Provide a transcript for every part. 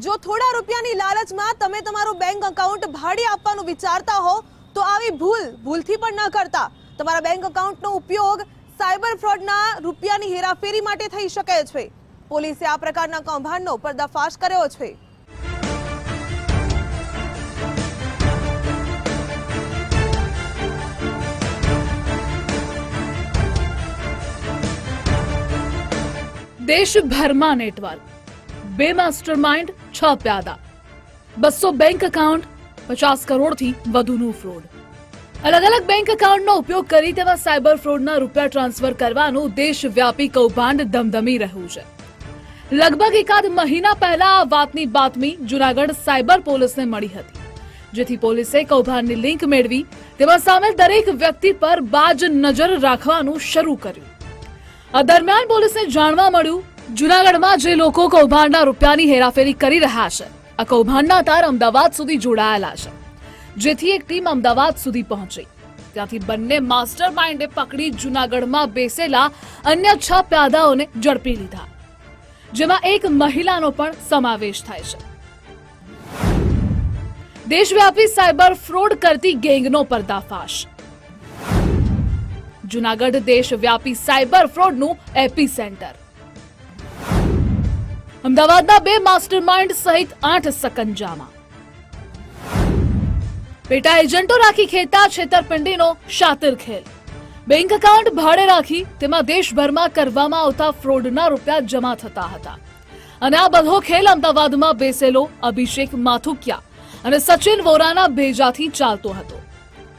જો થોડા રૂપિયાની લાલચમાં તમે તમારું બેંક એકાઉન્ટ ભાડે આપવાનું વિચારતા હો, તો આવી ભૂલ ભૂલથી પણ ન કરતા. તમારા બેંક એકાઉન્ટનો ઉપયોગ સાયબર ફ્રોડના રૂપિયાની હેરાફેરી માટે થઈ શકે છે. પોલીસે આ પ્રકારના કૌભાંડનો પર્દાફાશ કર્યો છે. દેશભરમાં નેટવર્ક બે માસ્ટર માઇન્ડ છ પ્યાદા. બસો બેંક એકાઉન્ટ પચાસ કરોડથી વધુનું ફ્રોડ અલગ અલગ બેંક એકાઉન્ટનો ઉપયોગ કરી તેવા સાયબર ફ્રોડના રૂપિયા ટ્રાન્સફર કરવાનું દેશવ્યાપી કૌભાંડ ધમધમી રહ્યું છે. લગભગ એકાદ મહિના પહેલા આ વાતની બાતમી જુનાગઢ સાયબર પોલીસને મળી હતી, જેથી પોલીસે કૌભાંડની લિંક મેળવી તેમાં સામેલ દરેક વ્યક્તિ પર બાજ નજર રાખવાનું શરૂ કર્યું. આ દરમિયાન પોલીસને જાણવા મળ્યું જુનાગઢમાં જે લોકો કૌભાંડના રૂપિયાની હેરાફેરી કરી રહ્યા છે, આ કૌભાંડના તાર અમદાવાદ સુધી જોડાયેલા છે. જેથી એક ટીમ અમદાવાદ સુધી પહોંચી. ત્યાંથી બંને માસ્ટર માઇન્ડે પકડી જુનાગઢમાં બેસેલા અન્ય છ પ્યાદાઓને ઝડપી લીધા. જેમાં એક મહિલાનો પણ સમાવેશ થાય છે. દેશવ્યાપી સાયબર ફ્રોડ કરતી ગેંગનો પર્દાફાશ. જુનાગઢ દેશવ્યાપી સાયબર ફ્રોડનું એપી સેન્ટર અમદાવાદના બે માસ્ટરમાઇન્ડ સહિત આઠ સકંજામાં. પેટા એજન્ટો રાખી ખેતા છેતરપિંડીનો શાતિર ખેલ. બેંક એકાઉન્ટ ભાડે રાખી તેમાં દેશભરમાં કરવામાં આવતા ફ્રોડના રૂપિયા જમા થતા હતા. અને આ બધો ખેલ અમદાવાદમાં બેસેલો અભિષેક માથુકિયા અને સચિન વોરાના ભેજાથી ચાલતો હતો.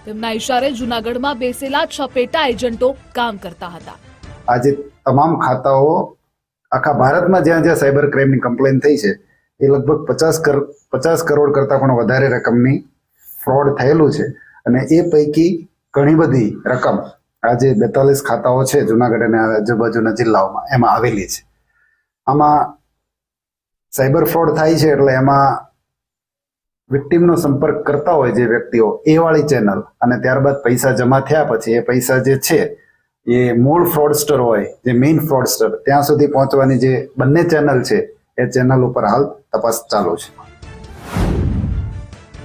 તેમના ઇશારે જુનાગઢમાં બેસેલા છ પેટા એજન્ટો કામ કરતા હતા. આજે તમામ ખાતાઓ આખા ભારતમાં જ્યાં જ્યાં સાયબર ક્રાઇમની કમ્પ્લેન થઈ છે, એ લગભગ પચાસ કર, પચાસ કરોડ કરતાં પણ વધારે રકમની ફ્રોડ થયેલું છે. અને એ પૈકી ઘણી બધી રકમ આજે બેતાલીસ ખાતાઓ છે, જુનાગઢ અને આજુબાજુના જિલ્લાઓમાં, એમાં આવેલી છે. આમાં સાયબર ફ્રોડ થાય છે એટલે એમાં વિક્ટીમનો સંપર્ક કરતા હોય જે વ્યક્તિઓ, એ વાળી ચેનલ અને ત્યારબાદ પૈસા જમા થયા પછી એ પૈસા જે છે એ મૂળ ફ્રોડસ્ટર હોય, જે મેઇન ફ્રોડસ્ટર ત્યાં સુધી પહોંચવાની જે બંને ચેનલ છે, એ ચેનલ ઉપર હાલ તપાસ ચાલુ છે.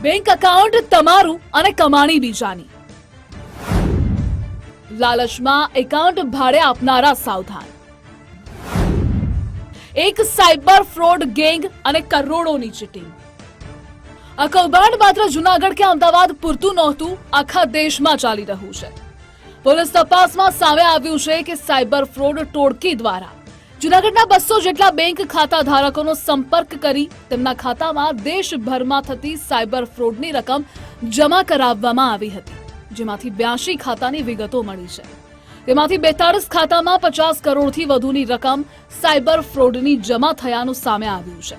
બેંક એકાઉન્ટ તમારું અને કમાણી બીજાની. લાલચમાં એકાઉન્ટ ભાડે આપનારા સાવધાન. એક સાયબર ફ્રોડ ગેંગ અને કરોડોની ચીટિંગ આ કૌભાંડ માત્ર જુનાગઢ કે અમદાવાદ પૂરતું નહોતું, આખા દેશમાં ચાલી રહ્યું છે. પોલીસ તપાસમાં સામે આવ્યું છે કે સાયબર ફ્રોડ ટોળકી દ્વારા. જુનાગઢના બસો જેટલા બેંક ખાતા ધારકોનો સંપર્ક કરી તેમના ખાતામાં દેશભરમાં થતી સાયબર ફ્રોડની રકમ જમા કરાવવામાં આવી હતી, જેમાંથી બ્યાસી ખાતાની વિગતો મળી છે. તેમાંથી બેતાળીસ ખાતામાં પચાસ કરોડથી વધુની રકમ સાયબર ફ્રોડની જમા થયાનું સામે આવ્યું છે.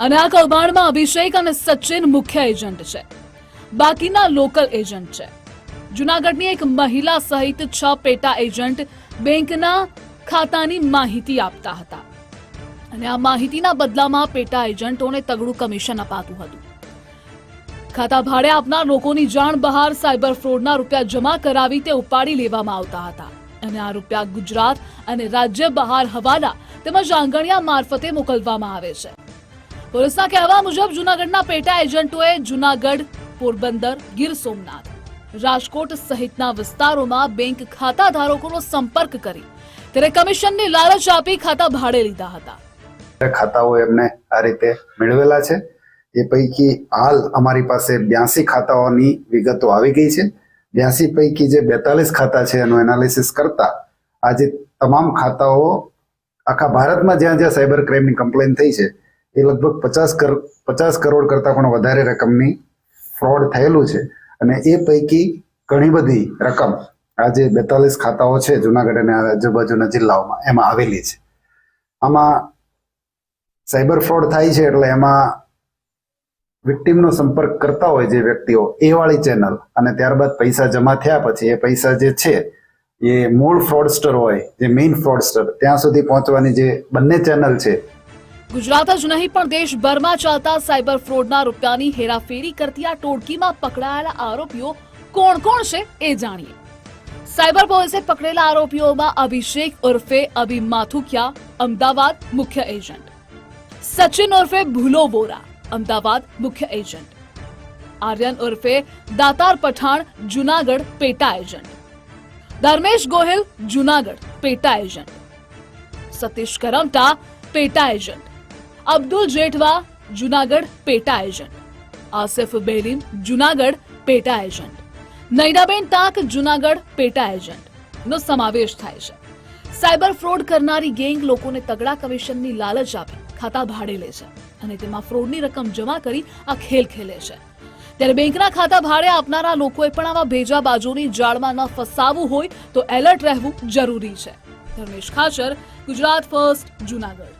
અને આ કૌભાંડમાં અભિષેક અને સચિન મુખ્ય એજન્ટ છે. બાકીના લોકલ એજન્ટ છે. જુનાગઢની એક મહિલા સહિત છ પેટા એજન્ટ બેંકના ખાતાની માહિતી આપતા હતા. અને આ માહિતીના બદલામાં પેટા એજન્ટોને તગડું કમિશન અપાતું હતું. ખાતા ભાડે આપનાર લોકોની જાણ બહાર સાયબર ફ્રોડના રૂપિયા જમા કરાવી તે ઉપાડી લેવામાં આવતા હતા. અને આ રૂપિયા ગુજરાત અને રાજ્ય બહાર હવાલા તેમજ આંગણિયા મારફતે મોકલવામાં આવે છે. પોલીસના કહેવા મુજબ જુનાગઢના પેટા એજન્ટોએ જુનાગઢ, પોરબંદર, ગીર સોમનાથ રાજકોટ સહિતના વિસ્તારોમાં બેંક ખાતા ધારકોનો સંપર્ક કરી ત્યારે કમિશનની લાલચ આપી ખાતા ભાડે લીધા હતા. ખાતાઓ એમને આ રીતે મેળવેલા છે. એ પૈકી હાલ અમારી પાસે બ્યાસી ખાતાઓની વિગતો આવી ગઈ છે. બ્યાસી પૈકી જે બેતાલીસ ખાતા છે એનું એનાલિસિસ કરતા આજે તમામ ખાતાઓ આખા ભારતમાં જ્યાં જ્યાં સાયબર ક્રાઇમની કમ્પ્લેન થઈ છે, એ લગભગ પચાસ કરોડ પચાસ કરોડ કરતાં પણ વધારે રકમની ફ્રોડ થયેલું છે. અને એ પૈકી ઘણી બધી રકમ આજે બેતાલીસ ખાતાઓ છે, જુનાગઢ અને આજુબાજુના જિલ્લાઓમાં, એમાં આવેલી છે. આમાં સાયબર ફ્રોડ થાય છે એટલે એમાં વિક્ટીમનો સંપર્ક કરતા હોય જે વ્યક્તિઓ, એ વાળી ચેનલ અને ત્યારબાદ પૈસા જમા થયા પછી એ પૈસા જે છે, એ મૂળ ફ્રોડસ્ટર હોય, જે મેઇન ફ્રોડસ્ટર, ત્યાં સુધી પહોંચવાની જે બંને ચેનલ છે ગુજરાત જ નહીં, પણ દેશભરમાં ચાલતા સાયબર ફ્રોડના રૂપિયાની હેરાફેરી કરતી આ ટોળકીમાં પકડાયેલા આરોપીઓ કોણ કોણ છે એ જાણીએ. સાયબર પોલીસે પકડેલા આરોપીઓમાં અભિષેક ઉર્ફે અભિ માથુકિયા, અમદાવાદ મુખ્ય એજન્ટ. સચિન ઉર્ફે ભૂલો વોરા, અમદાવાદ મુખ્ય એજન્ટ. આર્યન ઉર્ફે દાતાર પઠાણ, જુનાગઢ પેટા એજન્ટ. ધર્મેશ ગોહિલ, જુનાગઢ પેટા એજન્ટ. સતીશ કરમટા, પેટા એજન્ટ. અબ્દુલ જેઠવા જુનાગઢ પેટા એજન્ટ. આસિફ બેરીમ જુનાગઢ પેટા એજન્ટ. નૈડાબેન તાક જુનાગઢ પેટા એજન્ટ. નો સમાવેશ થાય છે. સાયબર ફ્રોડ કરનારી ગેંગ લોકોને તગડા કમિશનની લાલચ આપી ખાતા ભાડે લે છે અને તેમાં ફ્રોડની રકમ જમા કરી આ ખેલ ખેલે છે. ત્યારે બેંકના ખાતા ભાડે આપનારા લોકોએ પણ આવા ભેજા બાજુની જાળમાં ન ફસાવવું હોય તો એલર્ટ રહેવું જરૂરી છે. ધર્મેશ ખાચર, ગુજરાત ફર્સ્ટ, જુનાગઢ.